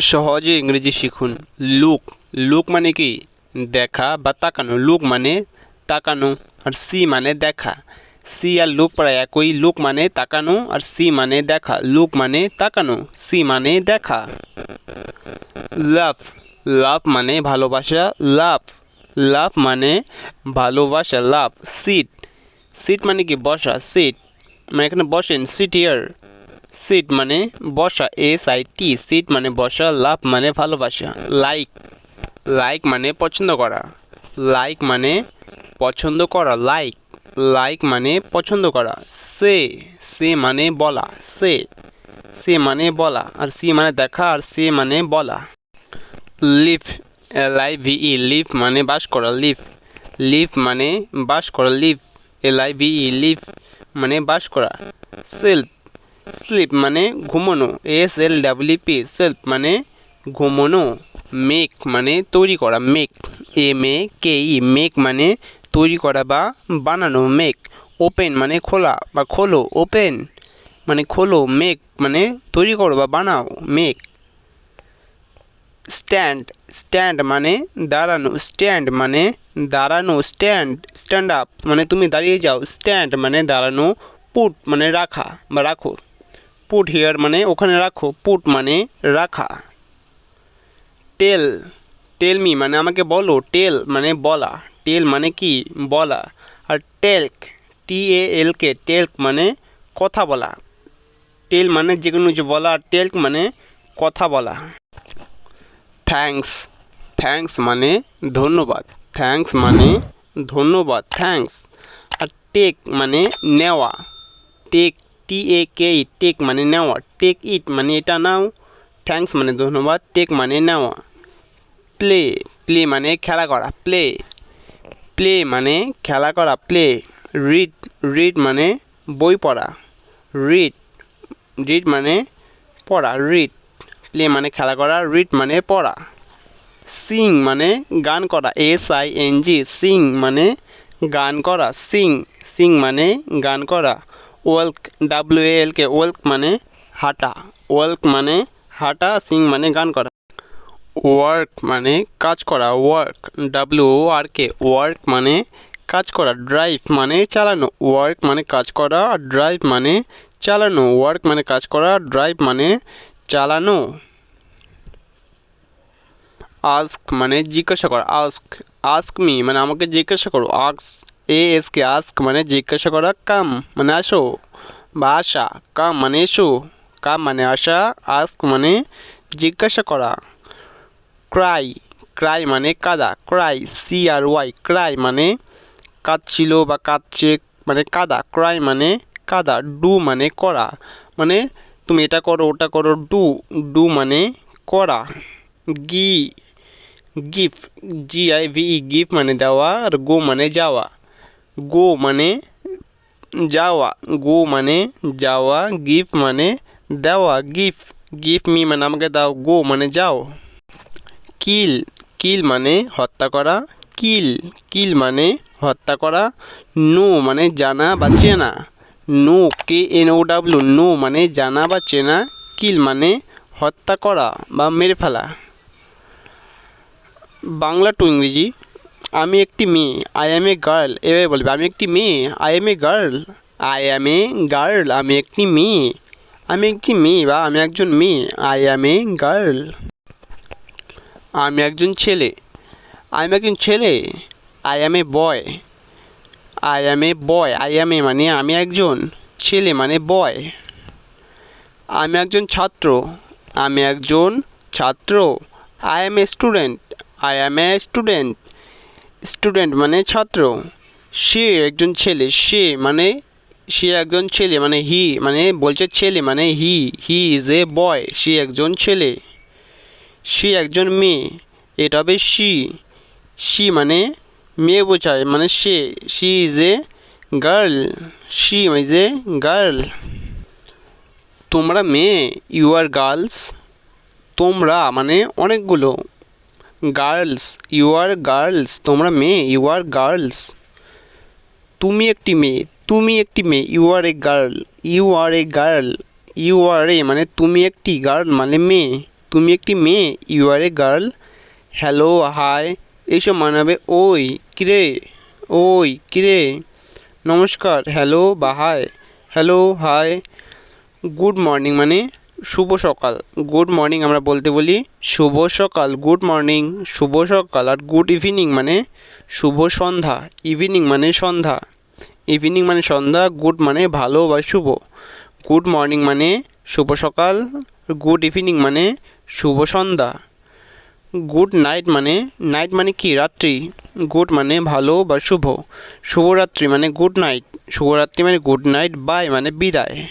সহজে ইংরেজি শিখুন। লুক। লুক মানে কি? দেখা বা তাকানো। লুক মানে তাকানো আর সি মানে দেখা। সি আর লুক প্রায় একই। লুক মানে তাকানো আর সি মানে দেখা। লুক মানে তাকানো। সি মানে দেখা। লাভ লাভ মানে ভালোবাসা। লাভ লাভ মানে ভালোবাসা। লাভ সিট। সিট মানে কি? বসা। সিট। মানে এখানে বসেন। সিট ইয়ার। সিট মানে বসা এস আই টি সিট মানে বসা, লাভ মানে ভালোবাসা লাইক লাইক মানে পছন্দ করা লাইক মানে পছন্দ করা লাইক লাইক মানে পছন্দ করা, সে সে মানে বলা, সে সে মানে বলা, আর সি মানে দেখা, আর সে মানে বলা। Live L I V E live বাস করা লিভ লিভ মানে বাস করা live L I V E live বাস করা সেলফ স্লিপ মানে ঘুমানো S L W P self মানে ঘুমানো মেক মানে তৈরি করা make M A K E make মানে তৈরি করা বা বানানো মেক ওপেন মানে খোলা বা খোলো ওপেন মানে খোলো মেক মানে তৈরি করো বা বানাও মেক স্ট্যান্ড স্ট্যান্ড মানে দাঁড়ানো স্ট্যান্ড মানে দাঁড়ানো স্ট্যান্ড স্ট্যান্ড আপ মানে তুমি দাঁড়িয়ে যাও স্ট্যান্ড মানে দাঁড়ানো পুট মানে রাখা বা রাখো। পুট হিয়ার মানে ওখানে রাখো পুট মানে রাখা। টেল টেল মি মানে আমাকে বলো টেল মানে বলা। টেল মানে কি? বলা। আর টেল্ক টি এ এল কে টেল্ক মানে কথা বলা। টেল মানে যে কোনো কিছু বলা আর টেল্ক মানে কথা বলা। থ্যাঙ্কস থ্যাঙ্কস মানে ধন্যবাদ। থ্যাঙ্কস মানে ধন্যবাদ থ্যাঙ্কস আর টেক মানে নেওয়া। টেক টি এ কে ই টেক মানে নেওয়া টেক ইট মানে এটা নাও থ্যাঙ্কস মানে ধন্যবাদ টেক মানে নেওয়া প্লে প্লে মানে খেলা করা প্লে প্লে মানে খেলা করা প্লে রিড রিড মানে বই পড়া রিড রিড মানে পড়া রিড প্লে মানে খেলা করা রিড মানে পড়া সিং মানে গান করা S I N G sing মানে গান করা সিং সিং মানে গান করা ওয়েলক, ডাব্লিউ এল কে, ওয়েলক মানে হাঁটা, ওয়েলক মানে হাঁটা, সিং মানে গান করা। ওয়ার্ক মানে কাজ করা, work, W R K, work মানে কাজ করা, ড্রাইভ মানে চালানো, ওয়ার্ক মানে কাজ করা, ড্রাইভ মানে চালানো, ওয়ার্ক মানে কাজ করা, ড্রাইভ মানে চালানো। আস্ক মানে জিজ্ঞাসা করা, আস্ক আস্ক মি মানে আমাকে জিজ্ঞাসা করো, ask A S K ask মানে জিজ্ঞাসা করা কাম মানে আসো। বা আসা কাম মানে এসো। কাম মানে আসা আস্ক মানে জিজ্ঞাসা করা। ক্রাই ক্রাই মানে কাদা। Cry, C R Y, cry মানে কাঁদছিল বা কাঁদছে মানে কাদা। ক্রাই মানে কাদা, ডু মানে করা। মানে তুমি এটা করো, ওটা করো, ডু। ডু মানে করা। গি, gift, G I V E, gift মানে দেওয়া আর গো মানে যাওয়া। গো মানে যাওয়া, গো মানে যাওয়া, গিফট মানে দেওয়া, গিফট গিফট মি মানে আমাকে দাও, গো মানে যাও। কিল কিল মানে হত্যা করা, কিল কিল মানে হত্যা করা, নো মানে জানা বা চেনা, know, K N O W know মানে জানা বা চেনা, কিল মানে হত্যা করা বা মেরে ফেলা। বাংলা টু ইংরেজি আমি একটি মেয়ে আই অ্যাম এ গার্ল এভাবে বলবে। আমি একটি মেয়ে I am a girl I am a girl আমি একটি মেয়ে, আমি একটি মেয়ে বা আমি একজন মেয়ে আই অ্যাম এ গার্ল আমি একজন ছেলে আমি একজন ছেলে I am a boy I am a boy I am a মানে আমি একজন ছেলে মানে বয় আমি একজন ছাত্র, আমি একজন ছাত্র I am a student I am a student student মানে ছাত্র। সে একজন ছেলে, সে মানে সে একজন ছেলে মানে হি মানে বলছে ছেলে মানে হি হি ইজ এ বয় সে একজন ছেলে। সে একজন মেয়ে, এটা হবে সি সি মানে মেয়ে বোঝায় মানে সে she is a girl she is a girl তোমরা মেয়ে ইউ আর গার্লস তোমরা মানে অনেকগুলো। গার্লস ইউ আর গার্লস তোমরা মেয়ে ইউ আর গার্লস তুমি একটি মেয়ে, তুমি একটি মেয়ে you are a girl you are a girl you are a মানে তুমি একটি গার্ল মানে মেয়ে, তুমি একটি মেয়ে you are a girl hello hi এইসব মানাবে ওই কিরে ওই কিরে নমস্কার হ্যালো বা hi hello hi good morning মানে শুভ সকাল। গুড মর্নিং আমরা বলতে বলি শুভ সকাল, গুড মর্নিং, শুভ সকাল আর গুড ইভিনিং মানে শুভ সন্ধ্যা, ইভিনিং মানে সন্ধ্যা। ইভিনিং মানে সন্ধ্যা, গুড মানে ভালো বা শুভ। গুড মর্নিং মানে শুভ সকাল, গুড ইভিনিং মানে শুভ সন্ধ্যা। গুড নাইট মানে নাইট মানে কি? রাত্রি। গুড মানে ভালো বা শুভ। শুভরাত্রি মানে গুড নাইট। শুভরাত্রি মানে গুড নাইট, বাই মানে বিদায়।